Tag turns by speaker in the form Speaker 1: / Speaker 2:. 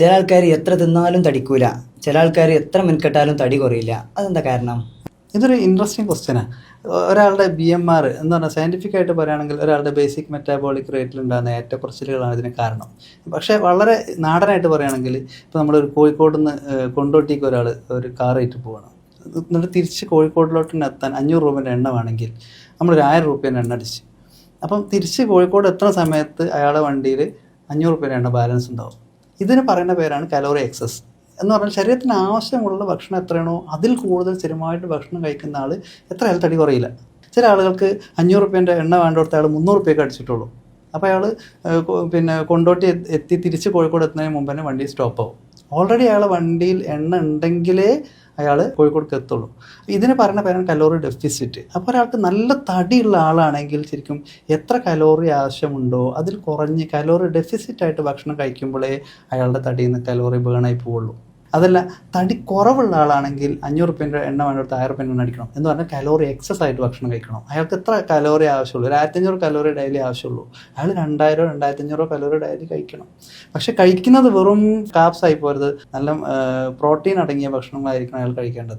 Speaker 1: ചില ആൾക്കാർ എത്ര തിന്നാലും തടിക്കൂല. ചില ആൾക്കാർ എത്ര മെൻകെട്ടാലും തടി കുറയില്ല. അതെന്താ കാരണം?
Speaker 2: ഇതൊരു ഇൻട്രസ്റ്റിംഗ് ക്വസ്റ്റ്യനാണ് ഒരാളുടെ ബി എം ആർ എന്ന് പറഞ്ഞാൽ സയന്റിഫിക് ആയിട്ട് പറയുകയാണെങ്കിൽ ഒരാളുടെ ബേസിക് മെറ്റാബോളിക് റേറ്റിൽ ഉണ്ടാകുന്ന ഏറ്റക്കുറച്ചിലുകളാണ് ഇതിന് കാരണം. പക്ഷേ വളരെ നാടനായിട്ട് പറയുകയാണെങ്കിൽ ഇപ്പോൾ നമ്മളൊരു കോഴിക്കോട് നിന്ന് കൊണ്ടോട്ടിക്ക് ഒരാൾ ഒരു കാർ ആയിട്ട് പോവാണ്. എന്നിട്ട് തിരിച്ച് കോഴിക്കോടിലോട്ട് തന്നെ എത്താൻ അഞ്ഞൂറ് രൂപേന്റെ എണ്ണ വേണമെങ്കിൽ നമ്മളൊരു ആയിരം രൂപേന്റെ എണ്ണ അടിച്ച്. അപ്പം തിരിച്ച് കോഴിക്കോട് എത്തുന്ന സമയത്ത് അയാളുടെ വണ്ടിയിൽ അഞ്ഞൂറ് രൂപേന്റെ എണ്ണ ബാലൻസ് ഉണ്ടാവും. ഇതിന് പറയുന്ന പേരാണ് കലോറി എക്സസ്. എന്ന് പറഞ്ഞാൽ ശരീരത്തിന് ആവശ്യമുള്ള ഭക്ഷണം എത്രയാണോ അതിൽ കൂടുതൽ സ്ഥിരമായിട്ട് ഭക്ഷണം കഴിക്കുന്ന ആൾ എത്ര ഹെൽത്ത് അടി കുറയില്ല. ചില ആളുകൾക്ക് അഞ്ഞൂറ് റുപ്യേന്റെ എണ്ണ വേണ്ടിടത്ത അയാൾ മുന്നൂറ് റുപ്യൊക്കെ അടിച്ചിട്ടുള്ളൂ. അപ്പോൾ അയാൾ പിന്നെ കൊണ്ടോട്ടി എത്തി തിരിച്ച് കോഴിക്കോട് എത്തുന്നതിന് മുമ്പ് തന്നെ വണ്ടി സ്റ്റോപ്പ് ആവും. ഓൾറെഡി അയാളെ വണ്ടിയിൽ എണ്ണ ഉണ്ടെങ്കിലേ അയാൾ കോഴിക്കോടേക്ക് എത്തുള്ളൂ. ഇതിന് പറയുന്ന പേരാണ് കലോറി ഡെഫിസിറ്റ് അപ്പോൾ ഒരാൾക്ക് നല്ല തടിയുള്ള ആളാണെങ്കിൽ ശരിക്കും എത്ര കലോറി ആവശ്യമുണ്ടോ അതിൽ കുറഞ്ഞ് കലോറി ഡെഫിസിറ്റ് ആയിട്ട് ഭക്ഷണം കഴിക്കുമ്പോഴേ അയാളുടെ തടിയിൽ നിന്ന് കലോറി ബേണായി പോവുള്ളൂ. അതല്ല തടി കുറവുള്ള ആളാണെങ്കിൽ അഞ്ഞൂറ് റുപ്യന്റെ എണ്ണ വേണ്ടടുത്ത് ആയിരം റുപ്യന്റെ എണ്ണ അടിക്കണം. എന്ന് പറഞ്ഞാൽ കലോറി എക്സസ് ആയിട്ട് ഭക്ഷണം കഴിക്കണം. അയാൾക്ക് എത്ര കലോറി ആവശ്യമുള്ളൂ? ഒരു ആയിരത്തഞ്ഞൂറ് കലോറി ഡെയിലി ആവശ്യമുള്ളൂ. അയാൾ രണ്ടായിരോ രണ്ടായിരത്തഞ്ഞൂറോ കലോറി ഡെയിലി കഴിക്കണം. പക്ഷെ കഴിക്കുന്നത് വെറും കാപ്സ് ആയി പോരുത്. നല്ല പ്രോട്ടീൻ അടങ്ങിയ ഭക്ഷണങ്ങളായിരിക്കണം അയാൾ കഴിക്കേണ്ടത്.